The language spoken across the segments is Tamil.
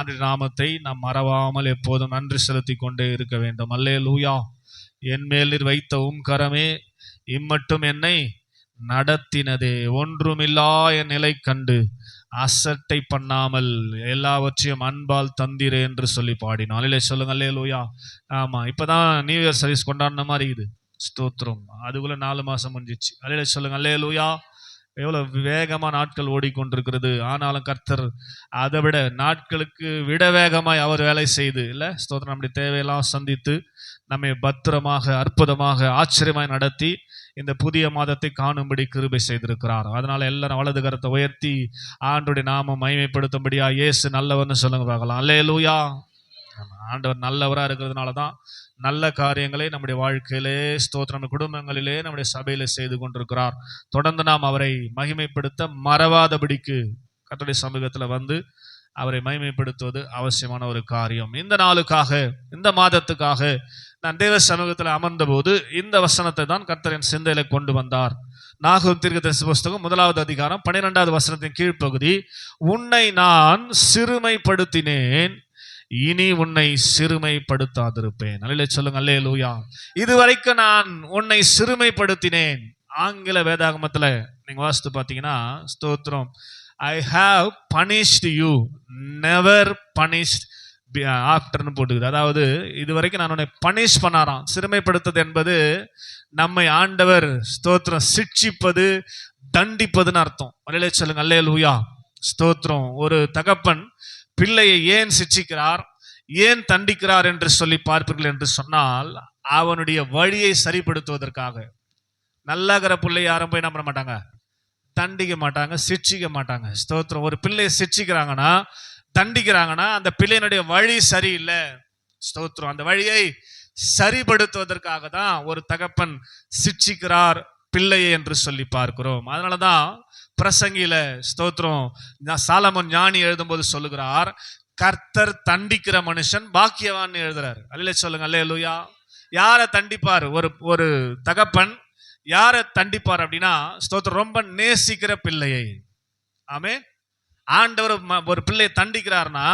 ஆண்டு நாமத்தை நாம் மறவாமல் எப்போதும் நன்றி செலுத்தி கொண்டே இருக்க வேண்டும். அல்லே லூயா என் மேலில் வைத்த உம் கரமே இம்மட்டும் என்னை நடத்தினதே. ஒன்றுமில்லா என் நிலை கண்டு அசட்டை பண்ணாமல் எல்லாவற்றையும் அன்பால் தந்திரே என்று சொல்லி பாடினோம் இல்லை சொல்லுங்க அல்லே லூயா இப்போ தான் நியூ இயர் சர்வீஸ் கொண்டாடின மாதிரி இது ஸ்தோத்திரம். அதுக்குள்ளே நாலு மாதம் முடிஞ்சிச்சு. அல்லே சொல்லுங்க அல்லே லூயா எவ்வளவு வேகமாக நாட்கள் ஓடிக்கொண்டிருக்கிறது. ஆனாலும் கர்த்தர் அதை விட நாட்களுக்கு விட வேகமாய் அவர் வேலை செய்து இல்லை? ஸ்தோத்திரம். நம்முடைய தேவையெல்லாம் சந்தித்து நம்மை பத்திரமாக அற்புதமாக ஆச்சரியமாய் நடத்தி இந்த புதிய மாதத்தை காணும்படி கிருபை செய்திருக்கிறார். அதனால எல்லாரும் வலது கரத்தை உயர்த்தி ஆண்டுடைய நாமம் மகிமைப்படுத்தும்படியா இயேசு நல்லவன்னு சொல்லுங்க பார்க்கலாம். அல்லே லூயா ஆண்டவர் நல்லவரா இருக்கிறதுனால தான் நல்ல காரியங்களை நம்முடைய வாழ்க்கையிலே ஸ்தோத்திரம் குடும்பங்களிலே நம்முடைய சபையிலே செய்து கொண்டிருக்கிறார். தொடர்ந்து நாம் அவரை மகிமைப்படுத்த மறவாதபடிக்கு கர்த்தருடைய சமூகத்தில் வந்து அவரை மகிமைப்படுத்துவது அவசியமான ஒரு காரியம். இந்த நாளுக்காக இந்த மாதத்துக்காக நான் தேவ சமூகத்தில் அமர்ந்தபோது இந்த வசனத்தை தான் கர்த்தரின் சிந்தையில கொண்டு வந்தார். நாகூர் தீர்க்கதரிசி புஸ்தகம் முதலாவது அதிகாரம் பன்னிரெண்டாவது வசனத்தின் கீழ்ப்பகுதி உன்னை நான் சிறுமைப்படுத்தினேன் இனி உன்னை சிறுமைப்படுத்தாதிருப்பேன். அல்ல சொல்லுங்க அல்லே லூயா இதுவரைக்கும் நான் உன்னை சிறுமைப்படுத்தினேன். ஆங்கில வேதாகமத்தில் நீங்கள் வாசித்து பார்த்தீங்கன்னா ஸ்தோத்திரம். I have banished you never banished after போட்டுக்குது. அதாவது இது வரைக்கும் நான் உன்னை பனிஷ் பண்ணாராம். சிறுமைப்படுத்தது என்பது நம்மை ஆண்டவர் ஸ்தோத்திரம் சிக்ஷிப்பது தண்டிப்பதுன்னு அர்த்தம். அல்லே சொல்லுங்க அல்லே லூயா ஸ்தோத்திரம். ஒரு தகப்பன் பிள்ளையை ஏன் சிட்சிக்கிறார் ஏன் தண்டிக்கிறார் என்று சொல்லி பார்ப்பீர்கள் என்று சொன்னால் அவனுடைய வழியை சரிப்படுத்துவதற்காக. நல்லாகிற பிள்ளை யாரும் போய் என்ன பண்ண மாட்டாங்க? தண்டிக்க மாட்டாங்க சிச்சிக்க மாட்டாங்க. ஸ்தோத்திரம். ஒரு பிள்ளையை சிச்சிக்கிறாங்கன்னா தண்டிக்கிறாங்கன்னா அந்த பிள்ளையினுடைய வழி சரியில்லை. ஸ்தோத்திரம். அந்த வழியை சரிப்படுத்துவதற்காக தான் ஒரு தகப்பன் சிட்சிக்கிறார் பிள்ளையை என்று சொல்லி பார்க்கிறோம். அதனாலதான் பிரசங்கில ஸ்தோத்திரம் சாலமன் ஞானி எழுதும்போது சொல்லுகிறார் கர்த்தர் தண்டிக்கிற மனுஷன் பாக்கியவான் எழுதுறாரு. அல்ல சொல்லுங்க அல்ல லூயா யாரை தண்டிப்பார்? ஒரு ஒரு தகப்பன் யாரை தண்டிப்பார் அப்படின்னா ஸ்தோத்திரம் ரொம்ப நேசிக்கிற பிள்ளையை. ஆமே ஆண்டவர் ஒரு பிள்ளையை தண்டிக்கிறார்னா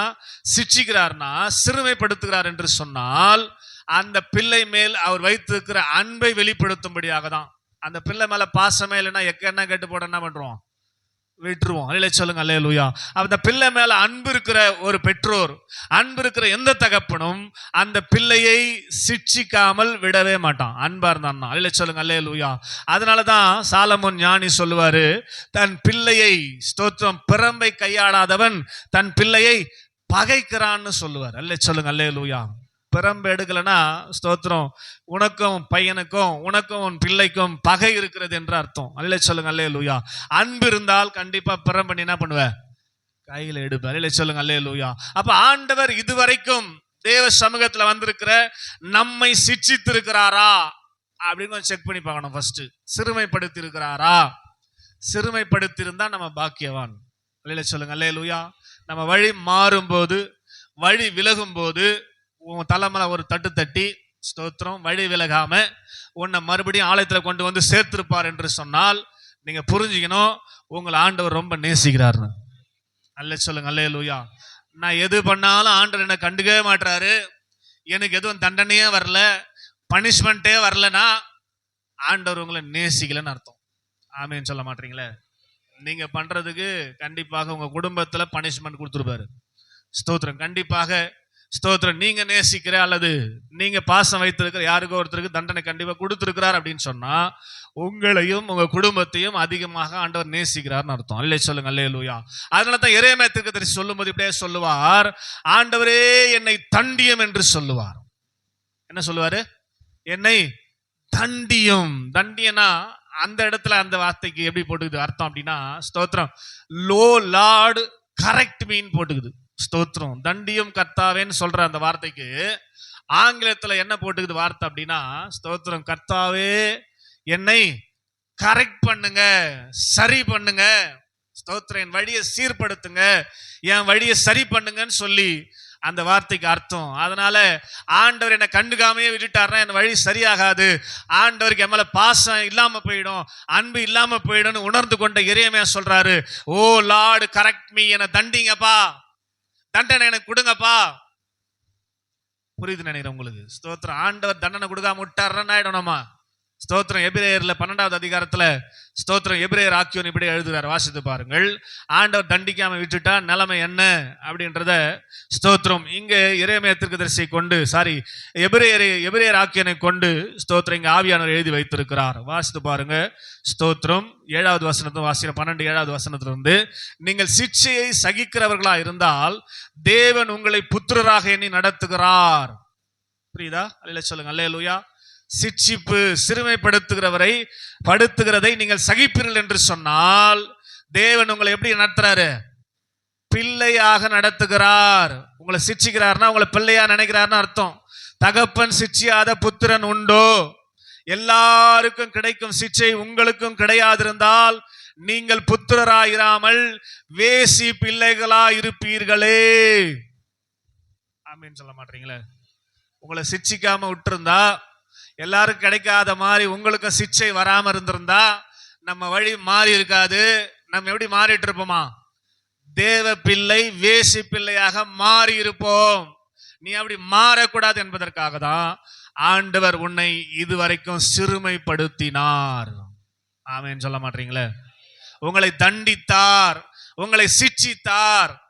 சிட்சிக்கிறார்னா சிறுமைப்படுத்துகிறார் என்று சொன்னால் அந்த பிள்ளை மேல் அவர் வைத்திருக்கிற அன்பை வெளிப்படுத்தும்படியாக தான் அந்த பிள்ளை மேலே பாசமே இல்லைன்னா எக்க என்ன போட என்ன பண்ணுறோம் விட்டுருவோம். அல்ல சொல்லுங்க அல்லே லூயா அந்த பிள்ளை மேல அன்பு இருக்கிற ஒரு பெற்றோர் அன்பு இருக்கிற எந்த தகப்பனும் அந்த பிள்ளையை சிட்சிக்காமல் விடவே மாட்டான். அன்பா இருந்தான்னா அல்ல சொல்லுங்க அல்லே லூயா அதனாலதான் சாலமோன் ஞானி சொல்லுவாரு தன் பிள்ளையை ஸ்தோத்திரம் பிறம்பை கையாடாதவன் தன் பிள்ளையை பகைக்கிறான்னு சொல்லுவார். அல்ல சொல்லுங்க அல்லே லூயா பிரம்பு எடுக்கலைன்னா ஸ்தோத்திரம். உனக்கும் பையனுக்கும் உனக்கும் உன் பிள்ளைக்கும் பகை இருக்கிறது என்று அர்த்தம். அல்ல சொல்லுங்க அல்லே லூயா அன்பு இருந்தால் கண்டிப்பாக பிறம்பு நீ என்ன பண்ணுவேன் கையில் எடுப்பேன் இல்லை சொல்லுங்க அல்லே லூயா அப்போ ஆண்டவர் இதுவரைக்கும் தேவ சமூகத்தில் வந்திருக்கிற நம்மை சிச்சித்திருக்கிறாரா? அப்படின்னு கொஞ்சம் செக் பண்ணி பார்க்கணும் ஃபர்ஸ்ட் சிறுமைப்படுத்தி இருக்கிறாரா சிறுமைப்படுத்தி நம்ம பாக்கியவான். இல்லை சொல்லுங்க அல்லே லூயா நம்ம வழி மாறும்போது வழி விலகும் போது உன் தலைமலை ஒரு தட்டு தட்டி ஸ்தோத்திரம் வழி விலகாம உன்னை மறுபடியும் ஆலயத்தில் கொண்டு வந்து சேர்த்திருப்பார் என்று சொன்னால் நீங்க புரிஞ்சுக்கணும் உங்களை ஆண்டவர் ரொம்ப நேசிக்கிறாருன்னு அல்ல சொல்லுங்க அல்ல லூயா நான் எது பண்ணாலும் ஆண்டவர் என்னை கண்டுக்கவே மாட்டுறாரு எனக்கு எதுவும் தண்டனையே வரல பனிஷ்மெண்ட்டே வரலனா ஆண்டவர் உங்களை நேசிக்கலன்னு அர்த்தம். ஆமேன்னு சொல்ல மாட்டீங்களே? நீங்க பண்றதுக்கு கண்டிப்பாக உங்க குடும்பத்துல பனிஷ்மெண்ட் கொடுத்துருப்பாரு. ஸ்தோத்திரம். கண்டிப்பாக ஸ்தோத்திரம். நீங்க நேசிக்கிற அல்லது நீங்க பாசம் வைத்திருக்கிற யாருக்கோ ஒருத்தருக்கு தண்டனை கண்டிப்பா கொடுத்துருக்கிறார் அப்படின்னு சொன்னா உங்களையும் உங்க குடும்பத்தையும் அதிகமாக ஆண்டவர் நேசிக்கிறார்னு அர்த்தம். அல்லே சொல்லுங்க அல்லே லூயா. அதனால தான் இறைமை திருக்கதரி சொல்லும்போது இப்படியே சொல்லுவார் ஆண்டவரே என்னை தண்டியம் என்று சொல்லுவார். என்ன சொல்லுவாரு? என்னை தண்டியும். தண்டியனா அந்த இடத்துல அந்த வார்த்தைக்கு எப்படி போட்டுக்குது அர்த்தம் அப்படின்னா ஸ்தோத்திரம் லோ லார்டு கரெக்ட் மீன் போட்டுக்குது. ஸ்தோத்திரம். தண்டியும் கர்த்தாவேன்னு சொல்ற அந்த வார்த்தைக்கு ஆங்கிலத்தில் என்ன போட்டுக்குது வார்த்தை அப்படின்னா ஸ்தோத்திரம் கர்த்தாவே என்னை கரெக்ட் பண்ணுங்க சரி பண்ணுங்க. ஸ்தோத்திரம் என் வழியை சீர்படுத்துங்க. என் வழியை சரி பண்ணுங்கன்னு சொல்லி அந்த வார்த்தைக்கு அர்த்தம். அதனால ஆண்டவர் என்னை கண்டுக்காமையே விட்டுட்டாருன்னா என் வழி சரியாகாது. ஆண்டவருக்கு என் மேல பாசம் இல்லாம போயிடும் அன்பு இல்லாம போயிடும்னு உணர்ந்து கொண்ட இறையமே சொல்றாரு. ஓ லார்டு கரெக்ட் மீ என்னை தண்டிங்கப்பா. தண்டனை எனக்கு கொடுங்கப்பா. புரியுது நினைக்கிறேன் உங்களுக்கு. ஸ்தோத்திரம். ஆண்டவர் தண்டனை கொடுக்காம விட்டாருன்னு ஆயிடும் நம்ம? ஸ்தோத்திரம். எபிரேயர்ல பன்னெண்டாவது அதிகாரத்துல ஸ்தோத்திரம். எபிரேயர் ஆக்கியோன் இப்படி எழுதுகிறார் வாசித்து பாருங்கள். ஆண்டவர் தண்டிக்காமல் விட்டுட்டா நிலைமை என்ன அப்படின்றத ஸ்தோத்திரம் இங்கே இறைமயத்திற்கு தரிசியை கொண்டு சாரி எபிரேயரை எபிரேயர் ஆக்கியனை கொண்டு ஸ்தோத்திரம் இங்க ஆவியானவர் எழுதி வைத்திருக்கிறார். வாசித்து பாருங்க. ஸ்தோத்திரம் ஏழாவது வசனத்தும் வாசிக்கிற பன்னெண்டு ஏழாவது வசனத்திலிருந்து நீங்கள் சிக்ஷையை சகிக்கிறவர்களா இருந்தால் தேவன் உங்களை புத்திரராக எண்ணி நடத்துகிறார். புரியுதா? அல்ல சொல்லுங்க. அல்லேலூயா. சிட்சிப்பு சிறுமைப்படுத்துகிறவரை படுத்துகிறதை நீங்கள் சகிப்பீர்கள் என்று சொன்னால் தேவன் உங்களை எப்படி நடத்துறாரு? பிள்ளையாக நடத்துகிறார். உங்களை சிட்சிக்கிறார்னா உங்களை பிள்ளையா நினைக்கிறார்னு அர்த்தம். தகப்பன் சிட்சியாத புத்திரன் உண்டோ? எல்லாருக்கும் கிடைக்கும் சிச்சை உங்களுக்கும் கிடையாதிருந்தால் நீங்கள் புத்திரராயிராமல் வேசி பிள்ளைகளா இருப்பீர்களே. ஆமீன் சொல்ல மாட்டீங்களே. உங்களை சிச்சிக்காம விட்டுருந்தா எல்லாருக்கும் கிடைக்காத மாதிரி உங்களுக்கும் சிச்சை வராமல் இருந்திருந்தா நம்ம வழி மாறி இருக்காது. நம்ம எப்படி மாறிட்டு இருப்போமா? தேவ பிள்ளை வேசி பிள்ளையாக மாறி இருப்போம். நீ அப்படி மாறக்கூடாது என்பதற்காக தான் ஆண்டவர் உன்னை இதுவரைக்கும் சிறுமைப்படுத்தினார். ஆமேன்னு சொல்ல மாட்டீங்களே? உங்களை தண்டித்தார். உங்களை சிட்சித்தார்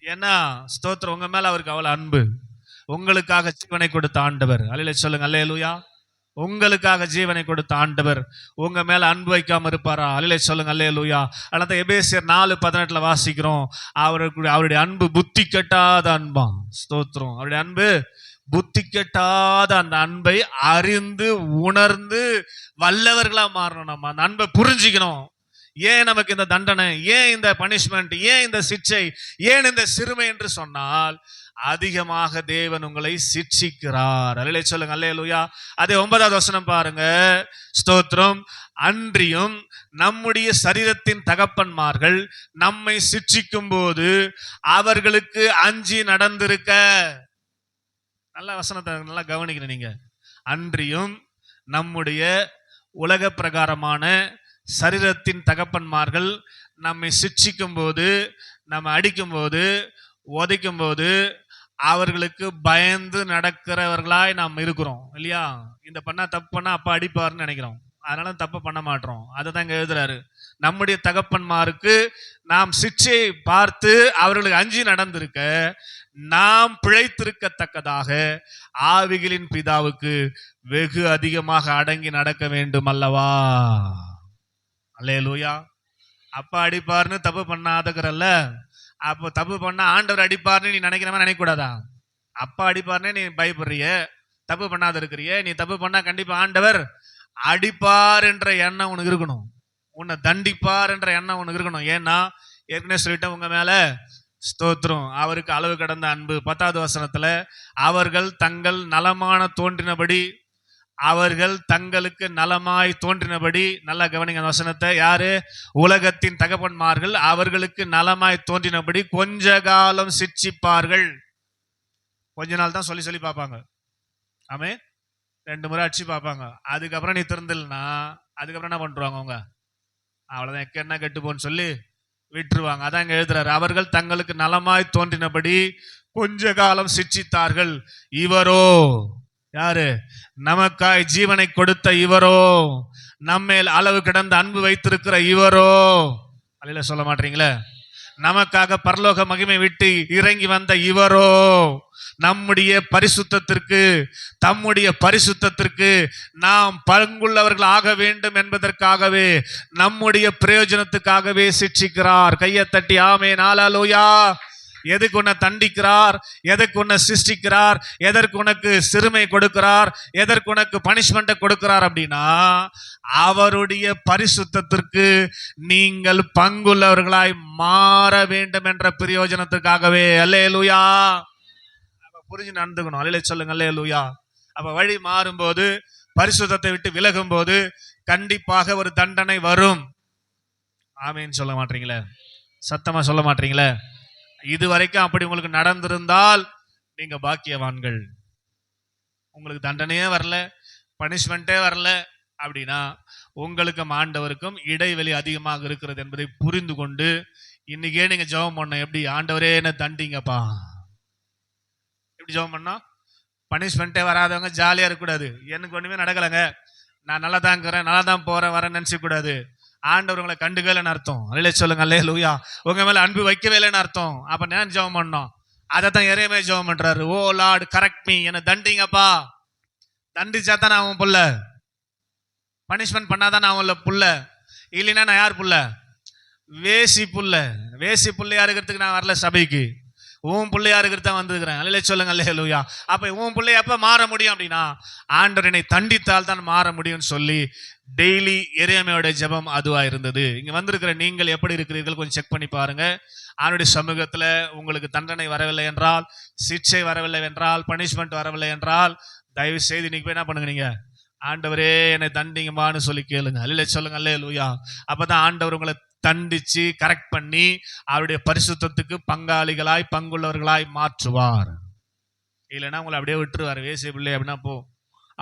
ஏன்னா ஸ்தோத்திரம் உங்க மேல அவருக்கு அவ்வளவு அன்பு. உங்களுக்காக ஜீவனை கொடுத்த ஆண்டவர். அல்ல சொல்லுங்க. அல்லேலூயா. உங்களுக்காக ஜீவனை கொடுத்த ஆண்டவர் உங்க மேல அன்பு வைக்காம இருப்பாரா? அல்லே சொல்லுங்க அல்லேலூயா அல்லது எபேசியர் நாலு பதினெட்டுல வாசிக்கிறோம். அவருக்கு அவருடைய அன்பு புத்தி கெட்டாத அன்பா? ஸ்தோத்திரம். அவருடைய அன்பு புத்தி கெட்டாத அந்த அன்பை அறிந்து உணர்ந்து வல்லவர்களா மாறணும் நம்ம. அந்த அன்பை புரிஞ்சுக்கணும். ஏன் நமக்கு இந்த தண்டனை? ஏன் இந்த பனிஷ்மெண்ட் ஏன் இந்த சிக்ஷை ஏன் இந்த சிறுமை என்று சொன்னால் அதிகமாக தேவன் உங்களை சிட்சிக்கிறார். அல்லே சொல்லுங்க அல்லேலூயா அதே ஒன்பதாவது வசனம் பாருங்க. ஸ்தோத்திரம். அன்றியும் நம்முடைய சரீரத்தின் தகப்பன்மார்கள் நம்மை சிக்ஷிக்கும் போது அவர்களுக்கு அஞ்சி நடந்திருக்க. நல்ல வசனத்தை நல்லா கவனிக்கணும் நீங்க. அன்றியும் நம்முடைய உலக பிரகாரமான சரீரத்தின் தகப்பன்மார்கள் நம்மை சிக்ஷிக்கும் போது நம்ம அடிக்கும் போது உதைக்கும் போது அவர்களுக்கு பயந்து நடக்கிறவர்களாய் நாம் இருக்கிறோம் இல்லையா? இந்த பண்ணா தப்பு பண்ணா அப்பா அடிப்பாருன்னு நினைக்கிறோம். அதனால தப்பு பண்ண மாட்டோம். அதை தான் இங்க எழுதுறாரு. நம்முடைய தகப்பன்மாருக்கு நாம் சிச்சையை பார்த்து அவர்களுக்கு அஞ்சி நடந்திருக்க நாம் பிழைத்திருக்கத்தக்கதாக ஆவிகளின் பிதாவுக்கு வெகு அதிகமாக அடங்கி நடக்க வேண்டும் அல்லவா? அல்லே லூயா அப்பா அடிப்பார்னு தப்பு பண்ணாதக்கிறல்ல. அப்போ தப்பு பண்ணா ஆண்டவர் அடிப்பார்னு நீ நினைக்கிற மாதிரி நினைக்கக்கூடாதா? அப்பா அடிப்பார்னே நீ பயப்படுறிய. தப்பு பண்ணாத இருக்கிறிய. நீ தப்பு பண்ணா கண்டிப்பா ஆண்டவர் அடிப்பார் என்ற எண்ணம் உனக்கு இருக்கணும். உன்னை தண்டிப்பார் என்ற எண்ணம் உனக்கு இருக்கணும். ஏன்னா ஏற்கனவே சொல்லிட்டேன் உங்க மேல. ஸ்தோத்திரம். அவருக்கு அளவு கடந்த அன்பு. பத்தாவது வசனத்துல அவர்கள் தங்கள் நலமான தோன்றினபடி அவர்கள் தங்களுக்கு நலமாய் தோன்றினபடி நல்லா கவனிங்க அந்த வசனத்தை யாரு? உலகத்தின் தகப்பன்மார்கள் அவர்களுக்கு நலமாய் தோன்றினபடி கொஞ்ச காலம் சிட்சிப்பார்கள் கொஞ்ச நாள் தான் சொல்லி சொல்லி பார்ப்பாங்க. ஆமே ரெண்டு முறை அடிச்சு பார்ப்பாங்க. அதுக்கப்புறம் நீ திறந்துலனா அதுக்கப்புறம் என்ன பண்ணுவாங்க அவங்க? அவ்வளோதான் எக்க என்ன கெட்டுப்போன்னு சொல்லி விட்டுருவாங்க. அதான் இங்கே எழுதுறாரு. அவர்கள் தங்களுக்கு நலமாய் தோன்றினபடி கொஞ்ச காலம் சிட்சித்தார்கள் இவரோ? யாரு? நமக்காய் ஜீவனை கொடுத்த இவரோ. நம்மேல் அளவு கிடந்த அன்பு வைத்திருக்கிற இவரோ. அலையில சொல்ல மாட்டீங்களே? நமக்காக பரலோக மகிமை விட்டு இறங்கி வந்த இவரோ. நம்முடைய பரிசுத்தத்திற்கு தம்முடைய பரிசுத்தத்திற்கு நாம் பங்குள்ளவர்கள் ஆக வேண்டும் என்பதற்காகவே நம்முடைய பிரயோஜனத்துக்காகவே சிட்சிக்கிறார் கையை தட்டி ஆமே நாளாலோயா எதுக்கு உன்னை தண்டிக்கிறார்? எதுக்கு உன்னை சிருஷ்டிக்கிறார்? எதற்கு உனக்கு சிறுமை கொடுக்கிறார்? எதற்கு உனக்கு பனிஷ்மெண்ட்டை கொடுக்கிறார் அப்படின்னா அவருடைய பரிசுத்தத்திற்கு நீங்கள் பங்குள்ளவர்களாய் மாற வேண்டும் என்ற பிரயோஜனத்துக்காகவே. அல்லே லூயா புரிஞ்சு நடந்துக்கணும். அல்ல சொல்லுங்க அல்லே லூயா அப்ப வழி மாறும்போது பரிசுத்தத்தை விட்டு விலகும் போது கண்டிப்பாக ஒரு தண்டனை வரும். ஆமேன்னு சொல்ல மாட்டீங்களே? சத்தமா சொல்ல மாட்டீங்களே? இது வரைக்கும் அப்படி உங்களுக்கு நடந்திருந்தால் நீங்க பாக்கியவான்கள். உங்களுக்கு தண்டனையே வரல பனிஷ்மெண்ட்டே வரல அப்படின்னா உங்களுக்கும் ஆண்டவருக்கும் இடைவெளி அதிகமாக இருக்கிறது என்பதை புரிந்து கொண்டு இன்னைக்கே நீங்க ஜெபம் பண்ண எப்படி ஆண்டவரே என்ன தண்டிங்கப்பா. எப்படி ஜெபம் பண்ணோம் பனிஷ்மெண்ட்டே வராதவங்க ஜாலியாக இருக்கக்கூடாது. எனக்கு ஒன்றுமே நடக்கலைங்க. நான் நல்லா தான் இருக்கிறேன் நல்லா தான் போகிறேன் வரேன் நினச்சிக்க கூடாது ஆண்டவர் உங்களை கண்டுக்கலைன்னு அர்த்தம். அல்ல சொல்லுங்க அல்லே லூயா உங்க மேல அன்பு வைக்கவே இல்லைன்னு அர்த்தம். அப்ப நான் ஜெபம் பண்ணோம். அதை தான் இறையமே ஜெபம் பண்றாரு. ஓ லார்டு கரெக்ட் மீ என்ன தண்டிங்கப்பா. தண்டிச்சா தான் நான் உன் புள்ள. பனிஷ்மெண்ட் பண்ணாதான் நான் உள்ள புள்ள. இல்லைன்னா நான் யார் புள்ள? வேசி புள்ள. வேசி புள்ளையா இருக்கிறதுக்கு நான் வரல சபைக்கு. உன் பிள்ளையா இருக்கிறது தான் வந்திருக்கிறேன் அல்ல சொல்லுங்க அல்ல லூயா அப்போ உன் பிள்ளைய எப்போ மாற முடியும் அப்படின்னா ஆண்டவர் என்னை தண்டித்தால் தான் மாற முடியும்னு சொல்லி டெய்லி எரியமையோட ஜெபம் அதுவாக இருந்தது. இங்கே வந்திருக்கிற நீங்கள் எப்படி இருக்கிறீர்கள்? கொஞ்சம் செக் பண்ணி பாருங்க. ஆனுடைய சமூகத்தில் உங்களுக்கு தண்டனை வரவில்லை என்றால் சிகிச்சை வரவில்லை என்றால் பனிஷ்மெண்ட் வரவில்லை என்றால் தயவு செய்து இன்னைக்கு போய் என்ன பண்ணுங்க நீங்கள் ஆண்டவரே என்னை தண்டிங்கம்மான்னு சொல்லி கேளுங்க. அல்ல சொல்லுங்க அல்ல லூயா அப்பதான் ஆண்டவர் உங்களை தண்டிச்சு கரெக்ட் பண்ணி அவருடைய பரிசுத்தத்துக்கு பங்காளிகளாய் பங்குள்ளவர்களாய் மாற்றுவார். இல்லைன்னா உங்களை அப்படியே விட்டுருவார். வேசிய பிள்ளை அப்படின்னா போ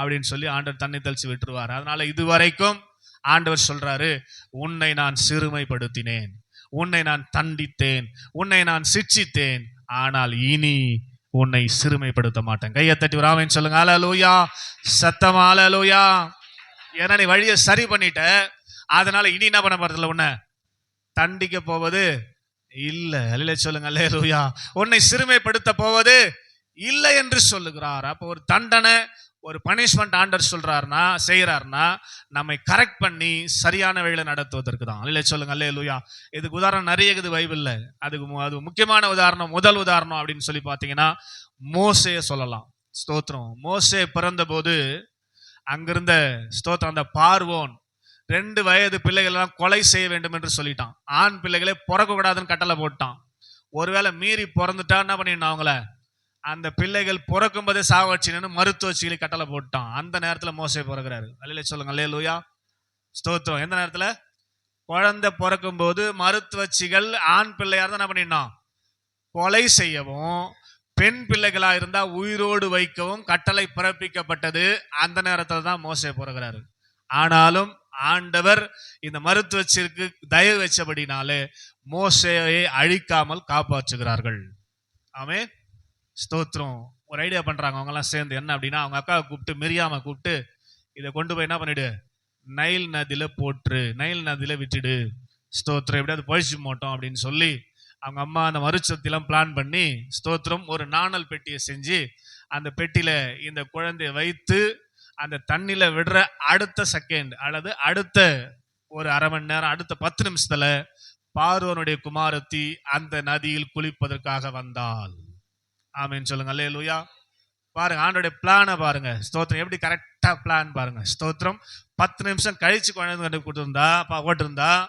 அப்படின்னு சொல்லி ஆண்டவர் தண்ணி தெளிச்சு விட்டுருவார். அதனால இதுவரைக்கும் ஆண்டவர் சொல்றாரு உன்னை நான் சிறுமைப்படுத்தினேன். உன்னை நான் தண்டித்தேன். உன்னை நான் சிட்சித்தேன் ஆனால் இனி உன்னை சிறுமைப்படுத்த மாட்டேன். கையை தட்டி ராமன் சொல்லுங்க. அலலூயா சத்தமா? அலலூயா ஏன்னா நீ வழியை சரி பண்ணிட்ட. அதனால இனி என்ன பண்ண போறதில்ல உன்னை? தண்டிக்க போவது இல்ல. அல்ல சொல்லுங்க அல்லேலூயா உன்னை சிறுமைப்படுத்த போவது இல்லை என்று சொல்லுகிறார். அப்போ ஒரு தண்டனை ஒரு பனிஷ்மெண்ட் ஆண்டர் சொல்றாருனா செய்யறாருன்னா நம்மை கரெக்ட் பண்ணி சரியான வழியில நடத்துவதற்கு தான். அல்ல சொல்லுங்க அல்லே லூயா இதுக்கு உதாரணம் நிறைய இருக்குது பைபிள்ல. அதுக்கு மு- அது முக்கியமான உதாரணம் முதல் உதாரணம் அப்படின்னு சொல்லி பார்த்தீங்கன்னா மோசைய சொல்லலாம். ஸ்தோத்திரம். மோசே பிறந்தபோது அங்கிருந்த ஸ்தோத்திரம் அந்த பார்வோன் ரெண்டு வயது பிள்ளைகளெல்லாம் கொலை செய்ய வேண்டும் என்று சொல்லிட்டான். ஆண் பிள்ளைகளே பிறக்கக்கூடாதுன்னு கட்டளை போட்டான். ஒருவேளை மீறி பிறந்துட்டா என்ன பண்ணிடணும் அவங்கள? அந்த பிள்ளைகள் பிறக்கும் போதே சாவச்சின்னு மருத்துவ சிகிச்சை கட்டளை போட்டான். அந்த நேரத்தில் மோசை பிறகுறாரு அல்லையில சொல்லுங்க. அல்லே லூயா ஸ்தோத்திரம். எந்த நேரத்தில்? குழந்தை பிறக்கும் போது மருத்துவச்சிகள் ஆண் பிள்ளையாக இருந்தால் என்ன பண்ணிடணும்? கொலை செய்யவும் பெண் பிள்ளைகளாக இருந்தால் உயிரோடு வைக்கவும் கட்டளை பிறப்பிக்கப்பட்டது. அந்த நேரத்தில் தான் மோசை பிறகுறாரு ஆனாலும் ஆண்டவர் இந்த மருத்துவச்சிற்கு தயவு வச்சபடினாலே மோசையை அழிக்காமல் காப்பாற்றுகிறார்கள். ஆமே ஸ்தோத்திரம். ஒரு ஐடியா பண்றாங்க. அவங்க எல்லாம் சேர்ந்து என்ன அப்படின்னா அவங்க அக்காவை கூப்பிட்டு மிரியாம கூப்பிட்டு இதை கொண்டு போய் என்ன பண்ணிடு? நைல் நதியில போட்டுரு. நைல் நதியில விட்டுடு. ஸ்தோத்திரம். எப்படியாவது பழிச்சு மாட்டோம் அப்படின்னு சொல்லி அவங்க அம்மா அந்த மறுச்சத்திலாம் பிளான் பண்ணி ஸ்தோத்திரம் ஒரு நாணல் பெட்டியை செஞ்சு அந்த பெட்டியில இந்த குழந்தையை வைத்து அந்த தண்ணியில விடுற அடுத்த செகண்ட் அல்லது அடுத்த ஒரு அரை மணி நேரம் அடுத்த பத்து நிமிஷத்துல பார்வனுடைய குமாரத்தி அந்த நதியில் குளிப்பதற்காக வந்தாள். ஆமேன்னு சொல்லுங்க. அல்லே லூயா பாருங்க ஆண்டோடைய பிளானை பாருங்க. ஸ்தோத்திரம். எப்படி கரெக்டா பிளான் பாருங்க. ஸ்தோத்திரம். பத்து நிமிஷம் கழிச்சு குழந்தை கண்டு கொடுத்துருந்தா போட்டிருந்தா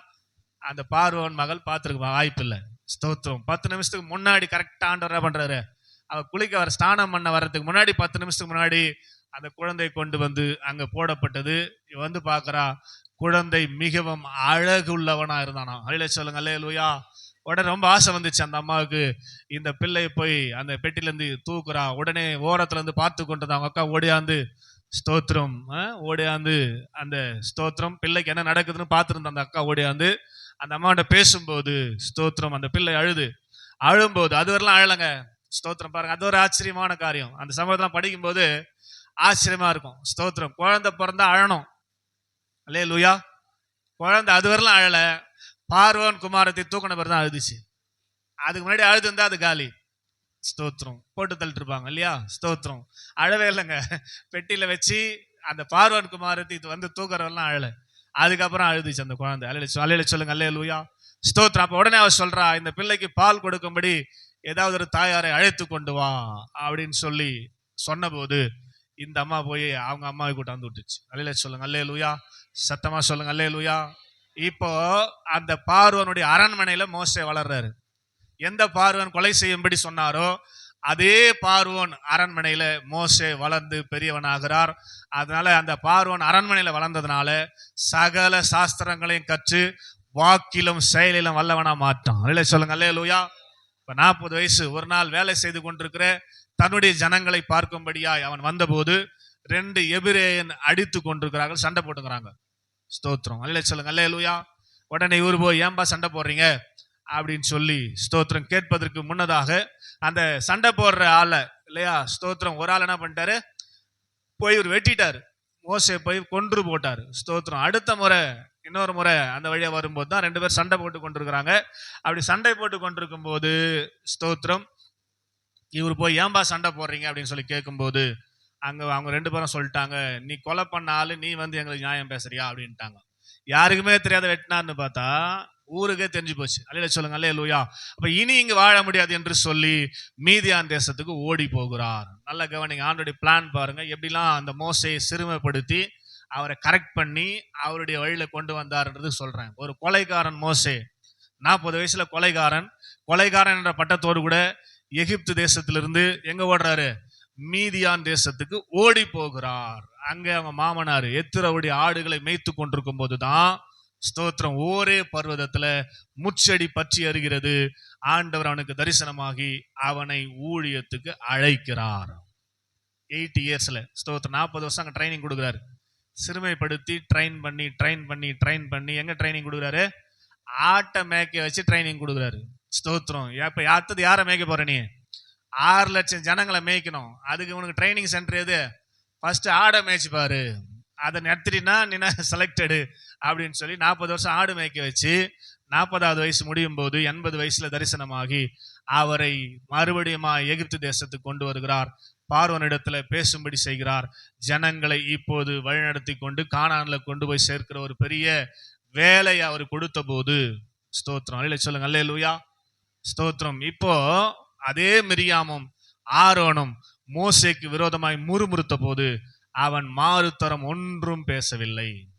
அந்த பார்வன் மகள் பார்த்துருக்க வாய்ப்பு இல்லை ஸ்தோத்திரம். பத்து நிமிஷத்துக்கு முன்னாடி கரெக்டா ஆண்டவர் என்ன பண்றாரு? அவ குளிக்க வர ஸ்நானம் பண்ண வர்றதுக்கு முன்னாடி பத்து நிமிஷத்துக்கு முன்னாடி அந்த குழந்தை கொண்டு வந்து அங்கே போடப்பட்டது. வந்து பார்க்குறா குழந்தை மிகவும் அழகுள்ளவனா இருந்தானா. அழில சொல்லுங்க அல்லே லூயா உடனே ரொம்ப ஆசை வந்துச்சு அந்த அம்மாவுக்கு. இந்த பிள்ளை போய் அந்த பெட்டிலேருந்து தூக்குறா. உடனே ஓரத்துலேருந்து பார்த்து கொண்டு அவங்க அக்கா ஓடியாந்து ஸ்தோத்திரம். ஆ, ஓடியாந்து அந்த ஸ்தோத்திரம் பிள்ளைக்கு என்ன நடக்குதுன்னு பார்த்துருந்த அந்த அக்கா ஓடியாந்து அந்த அம்மாவோட பேசும்போது ஸ்தோத்திரம். அந்த பிள்ளை அழுது. அழும்போது அது வரலாம் அழலங்க. ஸ்தோத்திரம் பாருங்க அது ஒரு ஆச்சரியமான காரியம். அந்த சம்பவத்தெல்லாம் படிக்கும்போது ஆச்சரியமா இருக்கும். ஸ்தோத்திரம். குழந்தை பிறந்தா அழணும். அல்லே லூயா குழந்தை அது வரலாம் அழல. பார்வன் குமாரத்தை தூக்கின பிறகு தான் அழுதுச்சு. அதுக்கு முன்னாடி அழுது இருந்தா அது காலி. ஸ்தோத்திரம். போட்டு தள்ளிட்டுருப்பாங்க இல்லையா? ஸ்தோத்திரம். அழவே இல்லைங்க. பெட்டியில வச்சு அந்த பார்வன் குமாரத்தை இது வந்து தூக்குறவெல்லாம் அழல. அதுக்கப்புறம் அழுதுச்சு அந்த குழந்தை. அலையில அலையில சொல்லுங்க. அல்லே லூயா ஸ்தோத்திரம். அப்ப உடனே அவர் சொல்றா இந்த பிள்ளைக்கு பால் கொடுக்கும்படி ஏதாவது ஒரு தாயாரை அழைத்து கொண்டு வா. அப்படின்னு சொல்லி சொன்னபோது இந்த அம்மா போய் அவங்க அம்மாவை கூட்டாந்து விட்டுச்சு அல்ல சொல்லுங்க அல்லே லூயா சத்தமா சொல்லுங்க அல்லே லூயா இப்போ அந்த பார்வனுடைய அரண்மனையில மோசை வளர்றாரு. எந்த பார்வன் கொலை செய்யும்படி சொன்னாரோ அதே பார்வோன் அரண்மனையில மோசே வளர்ந்து பெரியவனாகிறார். அதனால அந்த பார்வோன் அரண்மனையில வளர்ந்ததுனால சகல சாஸ்திரங்களையும் கற்று வாக்கிலும் செயலிலும் வல்லவனா மாட்டான். அல்ல சொல்லுங்க அல்லே லூயா இப்போ நாற்பது வயசு ஒரு நாள் வேலை செய்து கொண்டிருக்கிற தன்னுடைய ஜனங்களை பார்க்கும்படியாய் அவன் வந்தபோது ரெண்டு எபிரேயன் அடித்து கொண்டிருக்கிறார்கள் சண்டை போட்டுக்கிறாங்க. ஸ்தோத்திரம். அல்ல சொல்லுங்க. அல்ல லூயா உடனே இவர் போய் ஏன்பா சண்டை போடுறீங்க? அப்படின்னு சொல்லி ஸ்தோத்திரம் கேட்பதற்கு முன்னதாக அந்த சண்டை போடுற ஆளை இல்லையா ஸ்தோத்திரம் ஒரு ஆள் என்ன பண்ணிட்டாரு? போய் இவர் வெட்டிட்டார். மோசை போய் கொன்று போட்டார். ஸ்தோத்திரம். அடுத்த முறை இன்னொரு முறை அந்த வழியாக வரும்போது தான் ரெண்டு பேர் சண்டை போட்டு கொண்டிருக்கிறாங்க. அப்படி சண்டை போட்டு கொண்டிருக்கும் போது ஸ்தோத்திரம் இவர் போய் ஏன்பா சண்டை போடுறீங்க? அப்படின்னு சொல்லி கேட்கும்போது அங்கே அவங்க ரெண்டு பேரும் சொல்லிட்டாங்க நீ கொலை பண்ண நீ வந்து எங்களுக்கு நியாயம் பேசுறியா? அப்படின்ட்டாங்க. யாருக்குமே தெரியாத வெட்டினார்னு பார்த்தா ஊருக்கே தெரிஞ்சு போச்சு. அல்லையில சொல்லுங்க அல்ல லூயா அப்போ இனி இங்கே வாழ முடியாது என்று சொல்லி மீதியான் தேசத்துக்கு ஓடி போகிறார். நல்ல கவனிங்க ஆண்டோடைய பிளான் பாருங்க. எப்படிலாம் அந்த மோசையை சிறுமைப்படுத்தி அவரை கரெக்ட் பண்ணி அவருடைய வழியில் கொண்டு வந்தார்ன்றது சொல்கிறேன் ஒரு கொலைகாரன் மோசே நாற்பது வயசில் கொலைகாரன். கொலைகாரன் என்ற பட்டத்தோடு கூட எகிப்து தேசத்திலிருந்து எங்க ஓடுறாரு? மீதியான் தேசத்துக்கு ஓடி போகிறார் அங்க அவங்க மாமனார் எத்திரவடி ஆடுகளை மேய்த்து கொண்டிருக்கும் போதுதான் ஸ்தோத்திரம். ஓரே பர்வதத்துல முச்செடி பற்றி அறிகிறது. ஆண்டவர் அவனுக்கு தரிசனமாகி அவனை ஊழியத்துக்கு அழைக்கிறார். எயிட் இயர்ஸ்ல ஸ்தோத்திரம். நாற்பது வருஷம் அங்கே ட்ரைனிங் கொடுக்குறாரு. சிறுமைப்படுத்தி ட்ரைன் பண்ணி ட்ரைன் பண்ணி ட்ரைன் பண்ணி எங்க ட்ரைனிங் கொடுக்குறாரு? ஆட்டை மேய்க்க வச்சு ட்ரைனிங் கொடுக்குறாரு. ஸ்தோத்திரம். இப்போ அடுத்தது யாரை மேய்க்க போற நீ? ஆறு லட்சம் ஜனங்களை மேய்க்கணும். அதுக்கு உனக்கு ட்ரைனிங் சென்டர் எது? ஃபர்ஸ்ட் ஆடை மேய்ச்சி பாரு. அதை நடத்தினா நீ செலக்டடு அப்படின்னு சொல்லி நாற்பது வருஷம் ஆடு மேய்க்க வச்சு நாற்பதாவது வயசு முடியும் போது எண்பது வயசுல தரிசனமாகி அவரை மறுபடியும் எகிப்து தேசத்துக்கு கொண்டு வருகிறார். பார்வனிடத்துல பேசும்படி செய்கிறார். ஜனங்களை இப்போது வழிநடத்தி கொண்டு காணானில் கொண்டு போய் சேர்க்கிற ஒரு பெரிய வேலையை அவர் கொடுத்த போது ஸ்தோத்திரம். இல்லை சொல்லுங்க அல்லே லூயா ஸ்தோத்திரம். இப்போ அதே மிரியாமும் ஆரோனும் மோசேக்கு விரோதமாய் முறுமுறுத்த போது அவன் மாறுத்தரம் ஒன்றும் பேசவில்லை.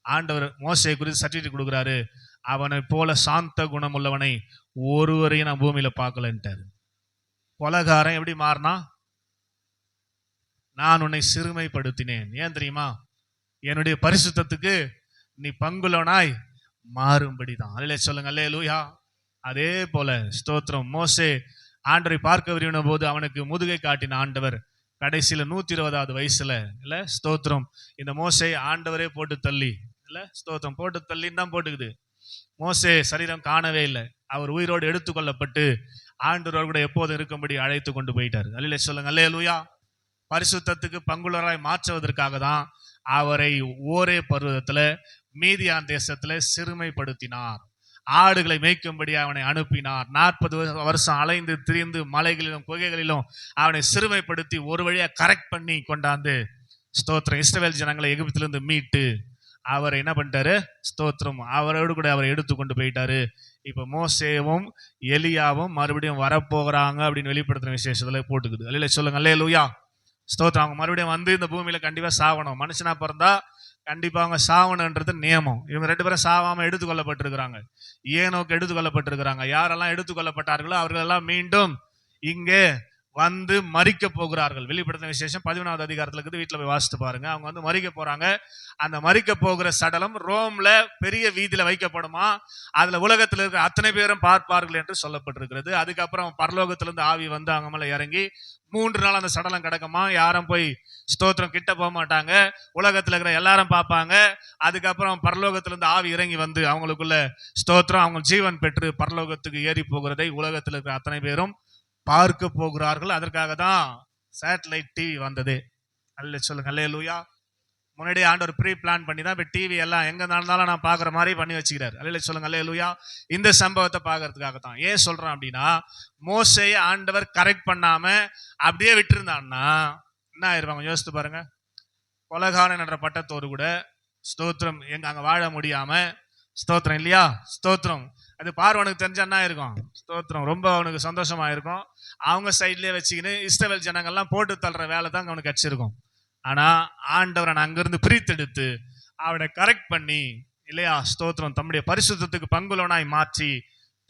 ஆண்டவர் மோசையை குறித்து சர்டிஃபிகேட் கொடுக்குறாரு. அவனை போல சாந்த குணம் உள்ளவனை ஒருவரையும் நான் பூமியில பார்க்கலன்ட்டாரு. கொலகாரன் எப்படி மாறினா? நான் உன்னை சிறுமைப்படுத்தினேன். ஏன் தெரியுமா? என்னுடைய பரிசுத்தத்துக்கு நீ பங்குள்ளவனாய் மாறும்படிதான். அல்ல சொல்லுங்க அல்லே லூயா அதே போல ஸ்தோத்திரம். மோசே ஆண்டரை பார்க்க விரும்பின போது அவனுக்கு முதுகை காட்டின ஆண்டவர். கடைசியில் நூற்றி இருபதாவது வயசுல இல்லை? ஸ்தோத்திரம். இந்த மோசை ஆண்டவரே போட்டு தள்ளி இல்லை? ஸ்தோத்திரம் போட்டு தள்ளின்னு தான் போட்டுக்குது. மோசே சரீரம் காணவே இல்லை. அவர் உயிரோடு எடுத்துக்கொள்ளப்பட்டு ஆண்டவர் கூட எப்போதும் இருக்கும்படி அழைத்து கொண்டு போயிட்டார். அல்ல சொல்லுங்க அல்லே லூயா பரிசுத்தத்துக்கு பங்குளராய் மாற்றுவதற்காக தான் அவரை ஓரே பருவத்தில் மீதியான் தேசத்தில் சிறுமைப்படுத்தினார். ஆடுகளை மேய்க்கும்படி அவனை அனுப்பினார். நாற்பது வருஷம் அலைந்து திரிந்து மலைகளிலும் குகைகளிலும் அவனை சிறுமைப்படுத்தி ஒரு வழியா கரெக்ட் பண்ணி கொண்டாந்து ஸ்தோத்திரம். இஸ்ரவேல் ஜனங்களை எகிப்திலிருந்து மீட்டு அவர் என்ன பண்ணிட்டாரு? ஸ்தோத்திரம். அவரோடு கூட அவரை எடுத்து கொண்டு போயிட்டாரு. இப்ப மோசேவும் எலியாவும் மறுபடியும் வரப்போகிறாங்க அப்படின்னு வெளிப்படுத்தின விசேஷத்தில் போட்டுக்குது. அல்ல சொல்லுங்க. அல்லே லூயா ஸ்தோத்திரம். அவங்க மறுபடியும் வந்து இந்த பூமியில கண்டிப்பா சாகணும். மனுஷனா பிறந்தா கண்டிப்பாக அவங்க சாவணுன்றது நியமம். இவங்க ரெண்டு பேரும் சாவாம எடுத்துக்கொள்ளப்பட்டிருக்கிறாங்க. ஏனோக்கு எடுத்துக்கொள்ளப்பட்டிருக்கிறாங்க. யாரெல்லாம் எடுத்துக்கொள்ளப்பட்டார்களோ அவர்களெல்லாம் மீண்டும் இங்கே வந்து மறிக்க போகிறார்கள். வெளிப்படுத்தின விசேஷம் பதிமூணாவது அதிகாரத்தில் இருக்குது. வீட்டில் போய் வாசித்து பாருங்க. அவங்க வந்து மறிக்க போறாங்க. அந்த மறிக்க போகிற சடலம் ரோம்ல பெரிய வீதியில் வைக்கப்படுமா? அதுல உலகத்தில் இருக்கிற அத்தனை பேரும் பார்ப்பார்கள் என்று சொல்லப்பட்டிருக்கிறது. அதுக்கப்புறம் பரலோகத்திலிருந்து ஆவி வந்து அவங்க மேலே இறங்கி மூன்று நாள் அந்த சடலம் கிடக்குமா? யாரும் போய் ஸ்தோத்திரம் கிட்ட போக மாட்டாங்க. உலகத்தில் இருக்கிற எல்லாரும் பார்ப்பாங்க. அதுக்கப்புறம் பரலோகத்திலிருந்து ஆவி இறங்கி வந்து அவங்களுக்குள்ள ஸ்தோத்திரம் அவங்க ஜீவன் பெற்று பரலோகத்துக்கு ஏறி போகிறதை உலகத்தில் இருக்கிற அத்தனை பேரும் பார்க்க போகிறார்கள். அதற்காக தான் சேட்டலைட் டிவி வந்தது. அல்ல சொல்லுங்க அல்ல லூயா முன்னாடியே ஆண்டவர் ப்ரீ பிளான் பண்ணி தான் இப்போ டிவி எல்லாம் எங்கே நடந்தாலும் நான் பார்க்குற மாதிரி பண்ணி வச்சுக்கிறார். அல்ல சொல்லுங்க அல்ல லூயா இந்த சம்பவத்தை பார்க்கறதுக்காக தான் ஏன் சொல்கிறேன் அப்படின்னா மோசையை ஆண்டவர் கரெக்ட் பண்ணாமல் அப்படியே விட்டுருந்தான்னா என்ன ஆயிடுவாங்க யோசித்து பாருங்க. கொலகாரன் என்ற பட்டத்தோடு கூட ஸ்தோத்திரம் எங்க அங்கே வாழ முடியாமல் ஸ்தோத்திரம் இல்லையா? ஸ்தோத்திரம். அது பார்வனுக்கு தெரிஞ்சன்னா என்ன இருக்கும். ஸ்தோத்திரம். ரொம்ப அவனுக்கு சந்தோஷமா இருக்கும். அவங்க சைட்லயே வச்சுக்கின்னு இஸ்ரவேல் ஜனங்கள்லாம் போட்டு தள்ளுற வேலை தான் அவனுக்கு கிடைச்சிருக்கும். ஆனா ஆண்டவரை அங்கிருந்து பிரித்தெடுத்து அவனை கரெக்ட் பண்ணி இல்லையா ஸ்தோத்திரம் தம்முடைய பரிசுத்தத்துக்கு பங்குலவனாய் மாற்றி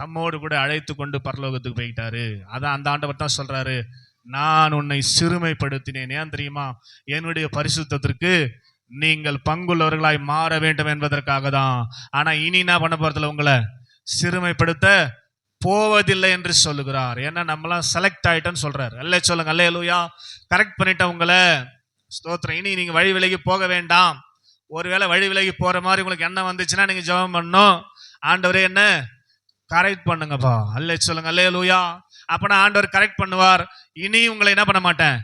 தம்மோடு கூட அழைத்து கொண்டு பரலோகத்துக்கு போயிட்டாரு. அதான் அந்த ஆண்டவர் தான் சொல்றாரு நான் உன்னை சிறுமைப்படுத்தினேன். ஏன் தெரியுமா? என்னுடைய பரிசுத்தத்திற்கு நீங்கள் பங்குள்ளவர்களாய் மாற வேண்டும் என்பதற்காக தான். ஆனா இனி என்ன பண்ண போறதில்ல உங்களை? சிறுமைப்படுத்த போவதில்லை என்று சொல்லுகிறார். ஏன்னா நம்மலாம் செலக்ட் ஆயிட்டோன்னு சொல்றாரு. அல்ல சொல்லுங்க. அல்ல லூயா கரெக்ட் பண்ணிட்டேன் உங்களை. ஸ்தோத்திரம். இனி நீங்கள் வழி விலகி போக வேண்டாம். ஒருவேளை வழி விலகி போகிற மாதிரி உங்களுக்கு என்ன வந்துச்சுன்னா நீங்கள் ஜெபம் பண்ணணும். ஆண்டவரே என்ன? கரெக்ட் பண்ணுங்கப்பா. அல்ல சொல்லுங்க. அல்லே லூயா அப்போனா ஆண்டவர் கரெக்ட் பண்ணுவார். இனி உங்களை என்ன பண்ண மாட்டேன்?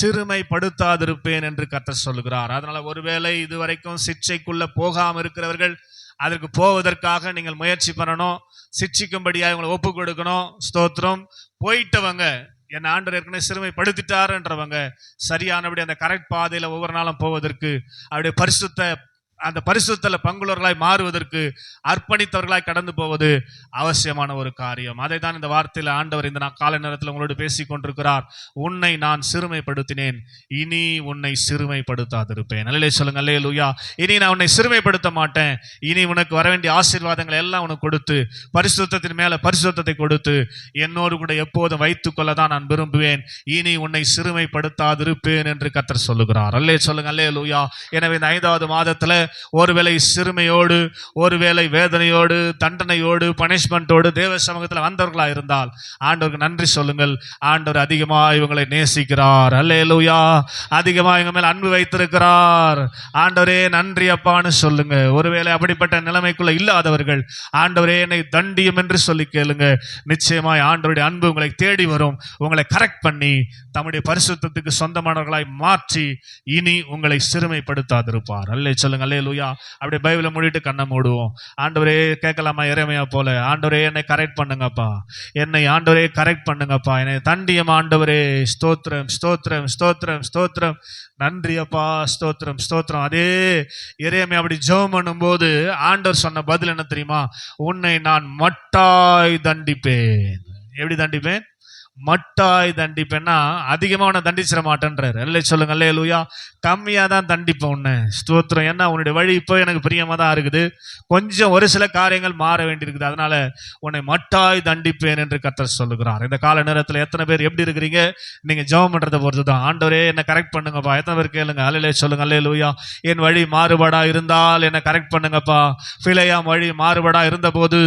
சிறுமைப்படுத்தாதிருப்பேன் என்று கத்த சொல்லுகிறார். அதனால ஒருவேளை இதுவரைக்கும் சிக்ஷைக்குள்ள போகாமல் இருக்கிறவர்கள் அதற்கு போவதற்காக நீங்கள் முயற்சி பண்ணணும். சிக்ஷிக்கும்படியாக உங்களை ஒப்பு கொடுக்கணும். ஸ்தோத்திரம். போயிட்டவங்க என் ஆண்டர் ஏற்கனவே சிறுமைப்படுத்திட்டாருன்றவங்க சரியானபடி அந்த கரெக்ட் பாதையில் ஒவ்வொரு நாளும் போவதற்கு அவருடைய பரிசுத்த அந்த பரிசுத்தல பங்குள்ளவர்களாய் மாறுவதற்கு அர்ப்பணித்தவர்களாய் கடந்து போவது அவசியமான ஒரு காரியம். அதை தான் இந்த வார்த்தையில் ஆண்டவர் இந்த நான் காலை நேரத்தில் உங்களோடு பேசி கொண்டிருக்கிறார். உன்னை நான் சிறுமைப்படுத்தினேன். இனி உன்னை சிறுமைப்படுத்தாதிருப்பேன். அல்லே சொல்லுங்க அல்லே லூயா இனி நான் உன்னை சிறுமைப்படுத்த மாட்டேன். இனி உனக்கு வர வேண்டிய ஆசீர்வாதங்களை எல்லாம் உனக்கு கொடுத்து பரிசுத்தத்தின் மேல பரிசுத்தத்தை கொடுத்து என்னோடு கூட எப்போதும் வைத்துக்கொள்ள தான் நான் விரும்புவேன். இனி உன்னை சிறுமைப்படுத்தாதிருப்பேன் என்று கத்தர் சொல்லுகிறார். அல்லே சொல்லுங்க அல்லே லூயா எனவே இந்த ஐந்தாவது மாதத்தில் ஒருவேளை சிறுமையோடு ஒருவேளை வேதனையோடு தண்டனையோடு பனிஷ்மெண்ட்டோடு தேவ சமூகத்தில் வந்தவர்களாக இருந்தால் ஆண்டவருக்கு நன்றி சொல்லுங்கள். ஆண்டவர் அதிகமாக இவங்களை நேசிக்கிறார். அல்லே லூயா அதிகமாக இவங்க மேல் அன்பு வைத்திருக்கிறார். ஆண்டவரே நன்றி அப்பான்னு சொல்லுங்க. ஒருவேளை அப்படிப்பட்ட நிலைமைக்குள்ள இல்லாதவர்கள் ஆண்டவரே என்னை தண்டியும் என்று சொல்லி கேளுங்க. நிச்சயமாய் ஆண்டவருடைய அன்பு உங்களை தேடி வரும். உங்களை கரெக்ட் பண்ணி தம்முடைய பரிசுத்தத்துக்கு சொந்தமானவர்களாய் மாற்றி இனி உங்களை சிறுமைப்படுத்தாதிருப்பார். அல்லே சொல்லுங்கள் அல்லே லூயா அப்படியே பைபிளை மூடிட்டு கண்ணை மூடுவோம். ஆண்டவரே கேட்கலாமா? இறைமையா போல. ஆண்டவரே என்னை கரெக்ட் பண்ணுங்கப்பா. என்னை ஆண்டவரே கரெக்ட் பண்ணுங்கப்பா. என்னை தண்டியம் ஆண்டவரே. ஸ்தோத்திரம் ஸ்தோத்திரம் ஸ்தோத்திரம் ஸ்தோத்திரம். நன்றி அப்பா ஸ்தோத்திரம் ஸ்தோத்திரம். அதே இறையமை அப்படி ஜெபம் பண்ணும்போது ஆண்டவர் சொன்ன பதில் என்ன தெரியுமா? உன்னை நான் மட்டாய் தண்டிப்பேன். எப்படி தண்டிப்பேன்? மட்டாய் தண்டிப்பேன்னா அதிகமாக உன்னை தண்டிச்சிட மாட்டேன்றாரு. அல்லே சொல்லுங்க அல்லே லூயா கம்மியாக தான் தண்டிப்பேன் உன்னை. ஸ்தோத்திரம். ஏன்னா உன்னுடைய வழி இப்போ எனக்கு பிரியமாக தான் இருக்குது. கொஞ்சம் ஒரு சில காரியங்கள் மாற வேண்டியிருக்குது. அதனால உன்னை மட்டாய் தண்டிப்பேன் என்று கத்தர் சொல்லுகிறார். இந்த கால நேரத்தில் எத்தனை பேர் எப்படி இருக்கிறீங்க? நீங்கள் ஜெபம் பண்ணுறத பொறுத்து தான். ஆண்டவரே என்னை கரெக்ட் பண்ணுங்கப்பா. எத்தனை பேர் கேளுங்க? அல்லே சொல்லுங்க அல்லே லூயா என் வழி மாறுபாடாக இருந்தால் என்னை கரெக்ட் பண்ணுங்கப்பா. பிழையாம் வழி மாறுபாடாக இருந்தபோது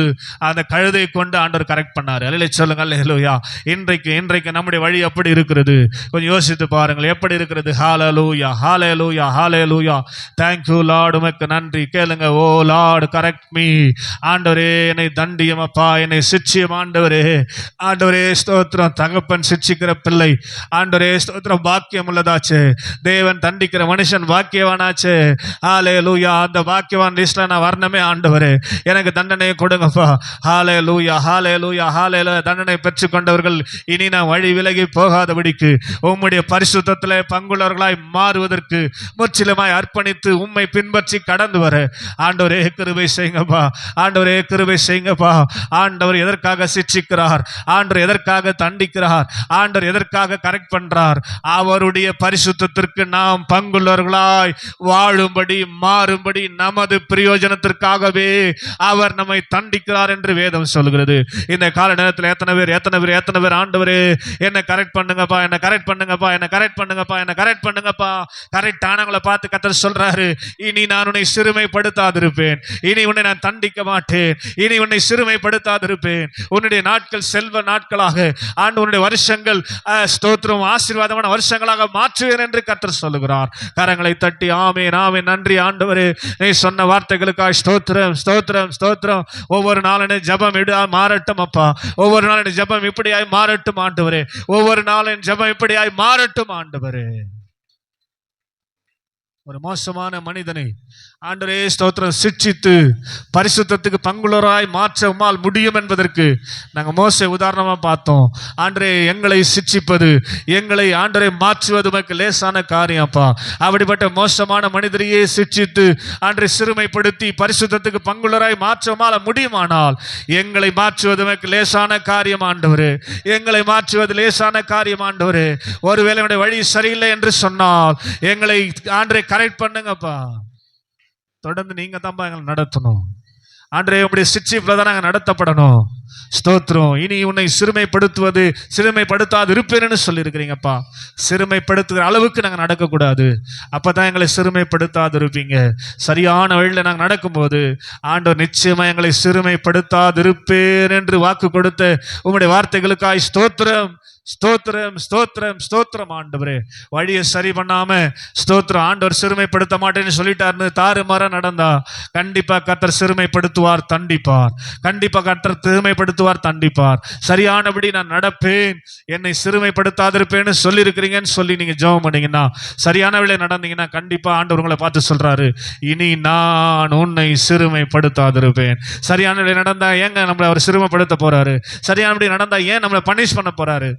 அந்த கழுதை கொண்டு ஆண்டவர் கரெக்ட் பண்ணார். அல்லே சொல்லுங்க அல்லே லூயா இன்றைக்கு இன்றைக்கு நம்முடைய வழி எப்படி இருக்கிறது? கொஞ்சம் யோசித்து பாருங்கள். எப்படி இருக்கிறது? Hallelujah hallelujah hallelujah thank you lord உமக்கு நன்றி. கேளுங்க ஓ லார்டு கரெக்ட் மீ ஆண்டவரே என்னை தண்டியம் அப்பா. என்னை சிச்சியம் ஆண்டவரே. ஆண்டவரே ஸ்தோத்திரம். தகப்பன் சிச்சிக்கிற பிள்ளை. ஆண்டவரே ஸ்தோத்திரம். பாக்கியம் உள்ளதாச்சு. தேவன் தண்டிக்கிற மனுஷன் பாக்கியவானாச்சு. ஹாலே லூயா அந்த பாக்கியவான் லிஸ்ட்ல நான் வரணுமே ஆண்டவரே. எனக்கு தண்டனையை கொடுங்கப்பா. ஹாலே லூயா ஹாலே லூயா ஹாலே தண்டனை பெற்றுக்கொண்டவர்கள் இனி நான் வழி விலகி போகாதபடிக்கு உம்முடைய பரிசுத்தத்தில் பங்குள்ளவர்களாய் மாறுவதற்கு முற்றிலுமாய் அர்ப்பணித்து உம்மை பின்பற்றி கடந்து வர. ஆண்டவரே கிருபை செய்யுங்கப்பா. ஆண்டவரே கிருபை செய்யுங்கப்பா. ஆண்டவர் எதற்காக சிச்சிக்கிறார் ஆண்டவர் எதற்காக தண்டிக்கிறார்? ஆண்டவர் எதற்காக கரெக்ட் பண்றார்? அவருடைய பரிசுத்தத்திற்கு நாம் பங்குள்ளவர்களாய் வாழும்படி மாறும்படி நமது பிரயோஜனத்திற்காகவே அவர் நம்மை தண்டிக்கிறார் என்று வேதம் சொல்கிறது. இந்த கால நேரத்தில் எத்தனை பேர் எத்தனை பேர் எத்தனை பேர் ஆண்டு ஆண்டவரே என்னை கரெக்ட் பண்ணுங்கப்பா என்னை கரெக்ட் பண்ணுங்கப்பா என்னை கரெக்ட் பண்ணுங்கப்பா என்னை கரெக்ட் பண்ணுங்கப்பா. கரெக்ட் ஆனவங்களை பார்த்து கத்தர் சொல்றாரு இனி நான் உன்னை சிறுமைப்படுத்தாதிருப்பேன். இனி உன்னை நான் தண்டிக்க மாட்டேன். இனி உன்னை சிறுமைப்படுத்தாதிருப்பேன். உன்னுடைய நாட்கள் செல்வ நாட்களாக ஆண்டு உன்னுடைய வருஷங்கள் ஸ்தோத்திரம் ஆசீர்வாதமான வருஷங்களாக மாற்றுவேன் என்று கத்தர் சொல்லுகிறார். கரங்களை தட்டி ஆமேன் ஆமேன். நன்றி ஆண்டவரே. நீ சொன்ன வார்த்தைகளுக்காக ஸ்தோத்திரம் ஸ்தோத்திரம் ஸ்தோத்திரம். ஒவ்வொரு நாளும் ஜபம் இடு மாறட்டும் அப்பா. ஒவ்வொரு நாளும் ஜபம் இப்படியாய் மாறட்டும். ஆண்டவரே. ஒவ்வொரு நாளும் ஜபம் இப்படியாய் மாறட்டும் ஆண்டவரே. ஒரு மோசமான மனிதனை ஆண்டரே ஸ்தோத்திரம். சிக்ஷித்து பரிசுத்தத்துக்கு பங்குளராய் மாற்ற முடியும் என்பதற்கு நாங்கள் மோச உதாரணமாக பார்த்தோம். ஆண்டரே எங்களை சிட்சிப்பது எங்களை ஆண்டரை மாற்றுவது உமக்கு லேசான காரியம்ப்பா. அப்படிப்பட்ட மோசமான மனிதரையே சிக்ஷித்து ஆண்டரை சிறுமைப்படுத்தி பரிசுத்தத்துக்கு பங்குளராய் மாற்ற முடியுமானால் எங்களை மாற்றுவது உமக்கு லேசான காரியம் ஆண்டவர். எங்களை மாற்றுவது லேசான காரியம் ஆண்டவர். ஒருவேளை என்னுடைய வழி சரியில்லை என்று சொன்னால் எங்களை ஆண்டரை கரெக்ட் பண்ணுங்கப்பா. தொடர்ந்து நீங்கள் தான்ப்பா எங்களை நடத்தணும். ஆண்டரே உங்களுடைய சிக்ஷிப்பில் தான் நாங்கள் நடத்தப்படணும். ஸ்தோத்திரம். இனி உன்னை சிறுமைப்படுத்துவது சிறுமைப்படுத்தாது இருப்பேன்னு சொல்லியிருக்கிறீங்கப்பா. சிறுமைப்படுத்துகிற அளவுக்கு நாங்கள் நடக்கக்கூடாது. அப்போ தான் எங்களை சிறுமைப்படுத்தாது இருப்பீங்க சரியான வழியில் நாங்கள் நடக்கும்போது ஆண்டவர் நிச்சயமாக எங்களை சிறுமைப்படுத்தாது இருப்பேன் என்று வாக்கு கொடுத்த உங்களுடைய வார்த்தைகளுக்காய் ஸ்தோத்திரம். ஸ்தோத்திரம் ஸ்தோத்திரம் ஸ்தோத்திரம் ஆண்டவரே. வழியை சரி பண்ணாம ஸ்தோத்திரம் ஆண்டவர் சிறுமைப்படுத்த மாட்டேன்னு சொல்லிட்டாருன்னு தாறுமாறா நடந்தா கண்டிப்பா கத்தர் சிறுமைப்படுத்துவார் தண்டிப்பார். கண்டிப்பா கத்தர் சிறுமைப்படுத்துவார் தண்டிப்பார். சரியானபடி நான் நடப்பேன் என்னை சிறுமைப்படுத்தாதிருப்பேன்னு சொல்லியிருக்கிறீங்கன்னு சொல்லி நீங்க ஜெபம் பண்ணீங்கன்னா சரியான விலை நடந்தீங்கன்னா கண்டிப்பா ஆண்டவர் உங்களை பார்த்து சொல்றாரு இனி நான் உன்னை சிறுமைப்படுத்தாதிருப்பேன். சரியான விலை நடந்தா ஏங்க நம்மளை அவர் சிறுமைப்படுத்த போறாரு? சரியானபடி நடந்தா ஏன் நம்மளை பனிஷ் பண்ண போறாரு?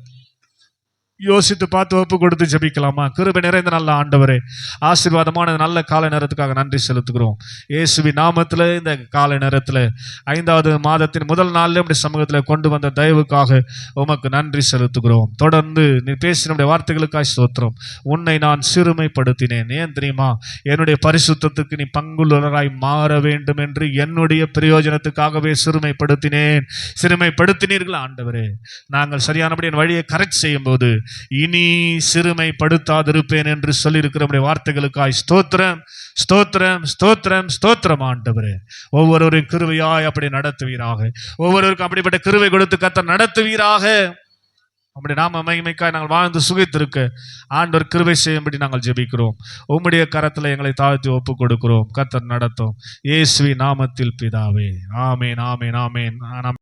யோசித்து பார்த்து ஒப்பு கொடுத்து ஜெபிக்கலாமா? கிருபை நிறைந்த நல்ல ஆண்டவரே ஆசீர்வாதமான நல்ல காலை நேரத்துக்காக நன்றி செலுத்துகிறோம். இயேசுவி நாமத்தில் இந்த காலை நேரத்தில் ஐந்தாவது மாதத்தின் முதல் நாளில் இப்படி சமூகத்தில் கொண்டு வந்த தயவுக்காக உமக்கு நன்றி செலுத்துகிறோம். தொடர்ந்து நீ பேசினுடைய வார்த்தைகளுக்காய் சோத்திரம் உன்னை நான் சிறுமைப்படுத்தினேன். ஏன் தெரியுமா? என்னுடைய பரிசுத்தத்துக்கு நீ பங்குள்ளராய் மாற வேண்டும் என்று என்னுடைய பிரயோஜனத்துக்காகவே சிறுமைப்படுத்தினேன். சிறுமைப்படுத்தினீர்கள் ஆண்டவரே? நாங்கள் சரியானபடி என் வழியை கரெக்ட் செய்யும்போது இனி சிறுமைப்படுத்தாதிருப்பேன் என்று சொல்லியிருக்கிற நம்முடைய வார்த்தைகளுக்காய் ஸ்தோத்திரம் ஸ்தோத்திரம் ஸ்தோத்திரம் ஸ்தோத்திரம் ஆண்டவரே. ஒவ்வொருவரையும் கிருவையாய் அப்படி நடத்துவீராக. ஒவ்வொருவருக்கும் அப்படிப்பட்ட கிருவை கொடுத்து கத்த நடத்துவீராக. அப்படி நாம மகிமைக்காய் நாங்கள் வாழ்ந்து சுகித்திருக்க ஆண்டவர் கிருவை செய்யும்படி நாங்கள் ஜெபிக்கிறோம். உம்முடைய கரத்தில் எங்களை தாழ்த்தி ஒப்பு கொடுக்கிறோம் கத்தர் நடத்தும். இயேசுவி நாமத்தில் பிதாவே. ஆமேன் ஆமேன் ஆமேன்.